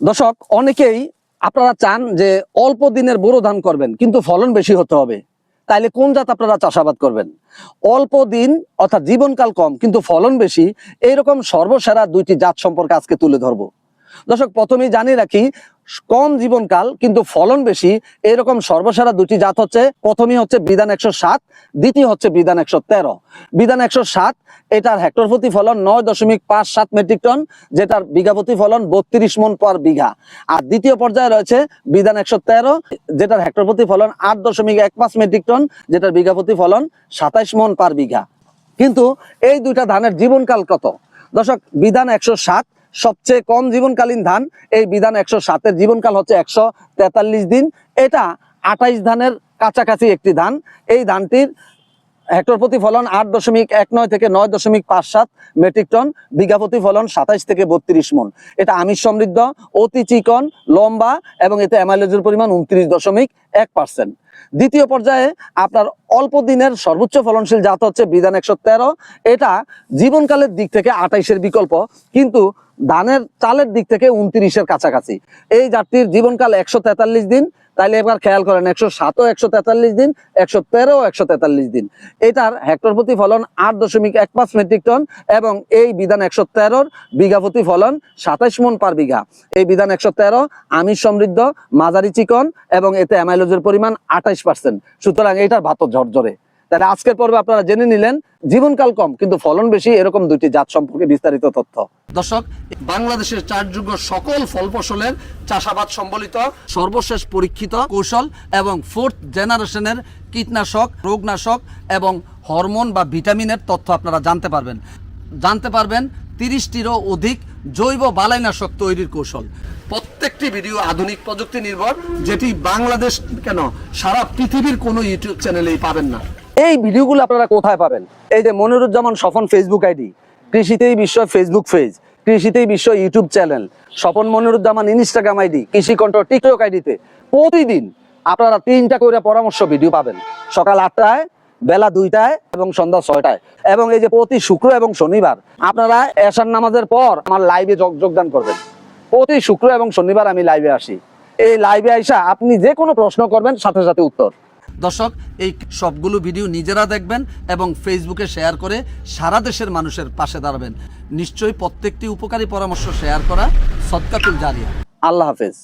দর্শক, অনেকেই আপনারা চান যে অল্প দিনের বোরো ধান করবেন, কিন্তু ফলন বেশি হতে হবে। তাইলে কোন জাত আপনারা চাষাবাদ করবেন? অল্প দিন, অর্থাৎ জীবনকাল কম, কিন্তু ফলন বেশি, এইরকম সর্বসেরা দুইটি জাত সম্পর্কে আজকে তুলে ধরবো। দর্শক, প্রথমেই জানিয়ে রাখি কম জীবনকাল, কিন্তু ফলন বেশি, এরকম সর্বসারা দুটি জাত হচ্ছে। প্রথমেই হচ্ছে বিধান একশো সাত, দ্বিতীয় হচ্ছে বিধান একশো তেরো। বিধান একশো সাত, এটার হেক্টর প্রতি ফলন নয় দশমিক পাঁচ সাত মেট্রিক টন, যেটার বিঘা প্রতি ফলন বত্রিশ মন পার বিঘা। আর দ্বিতীয় পর্যায়ে রয়েছে বিধান একশো তেরো, যেটার হেক্টর প্রতি ফলন আট দশমিক এক পাঁচ মেট্রিক টন, যেটার বিঘা প্রতি ফলন সাতাইশ মন পার বিঘা। কিন্তু এই দুইটা ধানের জীবনকাল কত? দর্শক, বিধান একশো সাত সবচেয়ে কম জীবনকালীন ধান, এই বিধান একশো সাতের জীবনকাল হচ্ছে একশো তেতাল্লিশ দিন। এটা আঠাইশ ধানের কাছাকাছি একটি ধান। এই ধানটির হেক্টর প্রতি ফলন আট দশমিক এক নয় থেকে নয় দশমিক পাঁচ সাত মেট্রিক টন, বিঘা প্রতি ফলন সাতাইশ থেকে বত্রিশ মন। এটা আমিষ সমৃদ্ধ, অতি চিকন, লম্বা এবং এতে অ্যামাইলেজের পরিমাণ উনত্রিশ দশমিক এক পার্সেন্ট। দ্বিতীয় পর্যায়ে আপনার অল্প দিনের সর্বোচ্চ ফলনশীল জাত হচ্ছে বিধান একশো তেরো। এটা জীবনকালের দিক থেকে আঠাইশের বিকল্প, কিন্তু ধানের চালের দিক থেকে উনত্রিশের কাছাকাছি। এই জাতটির জীবনকাল একশো তেতাল্লিশ দিন, তাইলে এবার খেয়াল করেন একশো সাতও একশো তেতাল্লিশ দিন, একশো তেরো একশো তেতাল্লিশ দিন। এটার হেক্টর প্রতি ফলন আট দশমিক এক পাঁচ মেট্রিক টন এবং এই বিধান একশো তেরোর বিঘা প্রতি ফলন সাতাইশ মন পার বিঘা। এই বিধান একশো তেরো, আমিষ সমৃদ্ধ, মাঝারি চিকন এবং এতে অ্যামাইলোজের পরিমাণ আঠাইশ পার্সেন্ট সুতরাং এটার ভাত ঝরঝরে। তাহলে আজকের পর্বে আপনারা জেনে নিলেন, জীবনকাল কম, কিন্তু ফলন বেশি, এরকম দুইটি জাত সম্পর্কে বিস্তারিত তথ্য। দর্শক, বাংলাদেশের চারযোগ্য সকল ফল ফসলের চাষাবাদ সম্বলিত সর্বশেষ পরীক্ষিত কৌশল এবং ফোর্থ জেনারেশনের কীটনাশক, রোগনাশক এবং হরমোন বা ভিটামিনের তথ্য আপনারা জানতে পারবেন। জানতে পারবেন তিরিশটিরও অধিক জৈব বালাইনাশক তৈরির কৌশল। প্রত্যেকটি ভিডিও আধুনিক প্রযুক্তি নির্ভর, যেটি বাংলাদেশ কেন সারা পৃথিবীর কোনো ইউটিউব চ্যানেলেই পাবেন না। এই ভিডিওগুলো আপনারা কোথায় পাবেন? এই যে Moniruzzaman Swapan Facebook ID, Krishitei Bishwa Facebook page Krishitei Bishwa YouTube channel, Swapan Moniruzzaman Instagram ID, Krishi Kantha TikTok আইডিতে। প্রতিদিন আপনারা তিনটা করে পরামর্শ ভিডিও পাবেন। সকাল আটটায় বেলা দুইটায় এবং সন্ধ্যা ছয়টায়। এবং এই যে প্রতি শুক্র এবং শনিবার আপনারা এশার নামাজের পর আমার লাইভে যোগদান করবেন। প্রতি শুক্র এবং শনিবার আমি লাইভে আসি। এই লাইভে আইসা আপনি যে কোনো প্রশ্ন করবেন সাথে সাথে উত্তর। দর্শক এই সবগুলো ভিডিও নিজেরা দেখবেন এবং ফেসবুকে শেয়ার করে সারা দেশের মানুষের পাশে দাঁড়াবেন। নিশ্চয়ই প্রত্যেকটি উপকারী পরামর্শ শেয়ার করা সৎকাতুল জারিয়া। আল্লাহ হাফেজ।